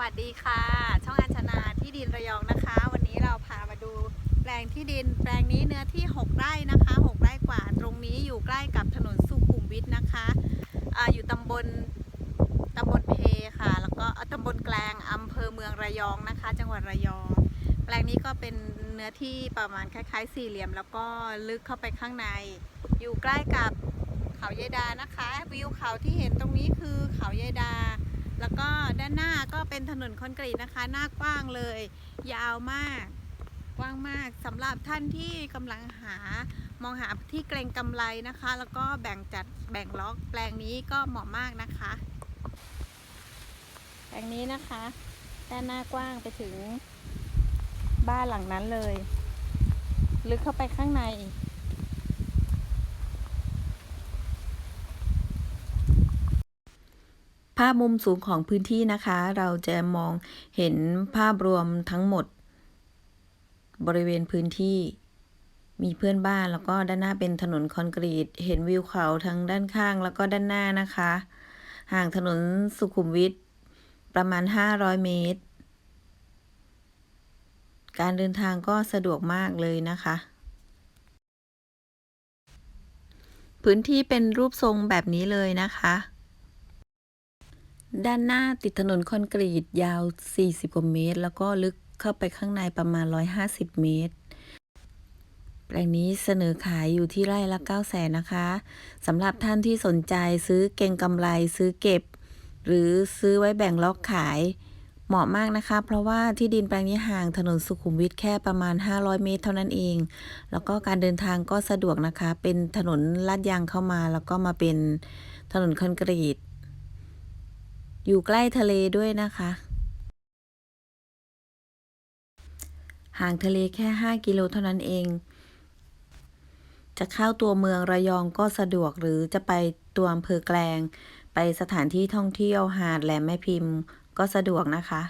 วัสดีค่ะ ช่องอัญชนาที่ดินระยองนะคะ วันนี้เราพามาดูแปลงที่ดิน แปลงนี้เนื้อที่ 6 ไร่นะคะ 6 ไร่กว่า ตรงนี้อยู่ใกล้กับถนนสุขุมวิทนะคะออยู่ตำบลตำบลเพค่ะ แล้วก็ตำบลแกลงอำเภอเมืองระยองนะคะ จังหวัดระยอง แปลงนี้ก็เป็นเนื้อที่ประมาณคล้ายๆ สี่เหลี่ยม แล้วก็ลึกเข้าไปข้างใน อยู่ใกล้กับเขายายดานะคะ วิวเขาที่เห็นตรงนี้คือเขายายดา แล้วก็ด้านหน้าก็เป็นถนนคอนกรีตนะคะ หน้ากว้างเลย ยาวมาก กว้างมากสำหรับท่านที่กำลังหามองหาที่เกรงกำไรนะคะ แล้วก็แบ่งจัดแบ่งล็อกแปลงนี้ก็เหมาะมากนะคะ แปลงนี้นะคะ ด้านหน้ากว้างไปถึงบ้านหลังนั้นเลย ลึกเข้าไปข้างใน ภาพมุมสูงของพื้นที่นะคะ เราจะมองเห็นภาพรวมทั้งหมด บริเวณพื้นที่ มีเพื่อนบ้านแล้วก็ด้านหน้าเป็นถนนคอนกรีต เห็นวิวเขาทั้งด้านข้างแล้วก็ด้านหน้านะคะ ห่างถนนสุขุมวิทประมาณ 500 เมตร การเดินทางก็สะดวกมากเลยนะคะ พื้นที่เป็นรูปทรงแบบนี้เลยนะคะ ด้านหน้าติดถนนคอนกรีตยาว 40 กว่าเมตร แล้วก็ลึกเข้าไปข้างในประมาณ 150 เมตร แปลงนี้เสนอขายอยู่ที่ไร่ละ 9 0 0แสนนะคะสำหรับท่านที่สนใจซื้อเก่งกำไรซื้อเก็บ หรือซื้อไว้แบ่งล็อกขาย เหมาะมากนะคะ เพราะว่าที่ดินแปลงนี้ห่างถนนสุขุมวิทแค่ประมาณ 500 เมตร เท่านั้นเอง แล้วก็การเดินทางก็สะดวกนะคะ เป็นถนนลาดยางเข้ามาแล้วก็มาเป็นถนนคอนกรีต อยู่ใกล้ทะเลด้วยนะคะ ห่างทะเลแค่ 5 กิโลเท่านั้นเอง จะเข้าตัวเมืองระยองก็สะดวกหรือจะไปตัวอำเภอแกลง ไปสถานที่ท่องเที่ยวหาดแหลมแม่พิมพ์ก็สะดวกนะคะ